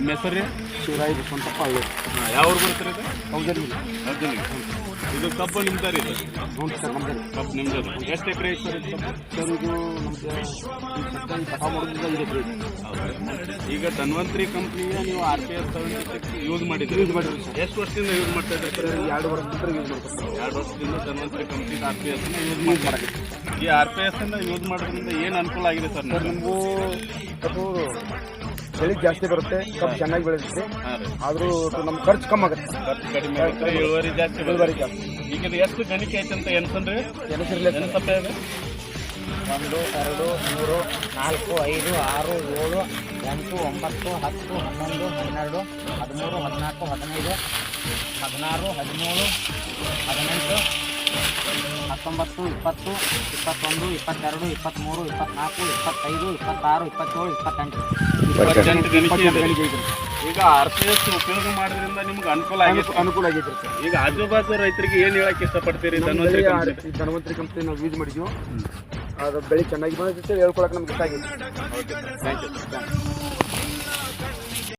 ನಿಮ್ಮ ಹೆಸರು ರೀ ಶಿವರಾಯ ಬಸವಂತಪ್ಪ ಹಳ್ಳಿ ಹಾಂ ಯಾವ ಊರು ಬರ್ತಾರೆ ಇದು? ಹೌದು ಅರ್ಜುನಿಗೆ ಇದು ಕಬ್ಬು ನಿಮ್ದು ರೀ ಇದು? ಹ್ಞೂ ಸರ್ ನಮ್ದು ಕಬ್ಬು ನಿಮ್ದು ಎಷ್ಟು ಎಕರೆ ಐತೆ ಸರ್ ಇದು ಕಬ್ಬು? ಸರ್ ಇದು ನಮಗೆ ಕಟಾವು ಮಾಡೋದ್ರಿಂದ ಇದೆ ಈಗ ಧನ್ವಂತ್ರಿ ಕಂಪ್ನಿಯ ನೀವು R P S seventy six use ಮಾಡಿದ್ರಿ ಯೂಸ್ ಮಾಡಿದ್ರಿ ಸರ್. ಎಷ್ಟು ವರ್ಷದಿಂದ ಯೂಸ್ ಮಾಡ್ತಾ ಇದ್ದೀರಿ ಸರ್? ಎರಡು ವರ್ಷದಿಂದ ಯೂಸ್ ಮಾಡ್ತಾರೆ ಎರಡು ವರ್ಷದಿಂದ Dhanvantari company R P S use ಮಾಡ್ತಾರೆ ಈ ಆರ್ ಪಿ ಎಸ್ ಯೂಸ್ ಮಾಡೋದ್ರಿಂದ ಏನು ಅನುಕೂಲ ಆಗಿದೆ ಸರ್ ಸರ್ ನಿಮ್ಗೆ? ಬೆಳೆ ಜಾಸ್ತಿ ಬರುತ್ತೆ ಕಬ್ಬು ಚೆನ್ನಾಗಿ ರೀ. ಆದರೂ ನಮ್ಮ ಖರ್ಚು ಕಮ್ಮಿ ಆಗುತ್ತೆ. ಖರ್ಚು ಕಡಿಮೆ ಆಗುತ್ತೆ. ಇಳುವರಿ ಜಾಸ್ತಿ ಇಳುವರಿ ಬರುತ್ತೆ. ಜಾಸ್ತಿ. ಈಗ ಇದು ಎಷ್ಟು ಗಣಿಕೆ ಐತೆ ಅಂತ ಎನ್ಸನ್ರಿ ಎನಿಸಿರ್ಲಿ ಎನ್ಸಪ್ಪ ಇದೆ ಒಂದು ಎರಡು ಮೂರು ನಾಲ್ಕು ಐದು ಆರು ಏಳು ಎಂಟು ಒಂಬತ್ತು ಹತ್ತು ಹನ್ನೊಂದು ಹನ್ನೆರಡು ಹದಿಮೂರು ಹದಿನಾಲ್ಕು ಹದಿನೈದು ಹದಿನಾರು ಹದಿನೇಳು ಹದಿನೆಂಟು ಹತ್ತೊಂಬತ್ತು ಇಪ್ಪತ್ತು ಇಪ್ಪತ್ತೊಂದು ಇಪ್ಪತ್ತೆರಡು ಇಪ್ಪತ್ತ್ಮೂರು ಇಪ್ಪತ್ತ್ನಾಲ್ಕು ಇಪ್ಪತ್ತೈದು ಇಪ್ಪತ್ತಾರು ಇಪ್ಪತ್ತೇಳು ಇಪ್ಪತ್ತೆಂಟು. ಇಪ್ಪತ್ತೆಂಟು ಗಣಿಕೆ ಇದೆ ಈಗ ಆರ್ ಪಿ ಎಸ್ ಉಪಯೋಗ ಮಾಡೋದ್ರಿಂದ ನಿಮ್ಗೆ ಅನುಕೂಲ ಆಗಿತ್ತು. ಅನುಕೂಲ ಆಗೈತೆ ಸರ್ ಈಗ ಆಜು ಬಾಜು ರೈತರಿಗೆ ಏನು ಹೇಳಕ್ಕೆ ಇಷ್ಟಪಡ್ತೀರಿ? ಧನ್ವಂತರಿ ಕಂಪ್ನಿ ಧನ್ವಂತರಿ ಕಂಪ್ನಿ ನಾವು ಯೂಸ್ ಮಾಡಿದ್ವಿ. ಅದು ಬೆಳೆ ಚೆನ್ನಾಗಿ ಬಂದಿತ್ತು ಹೇಳ್ಕೊಳಕ್ಕೆ ನಮ್ಗೆ ಇಷ್ಟ ಓಕೆ ಥ್ಯಾಂಕ್ ಯು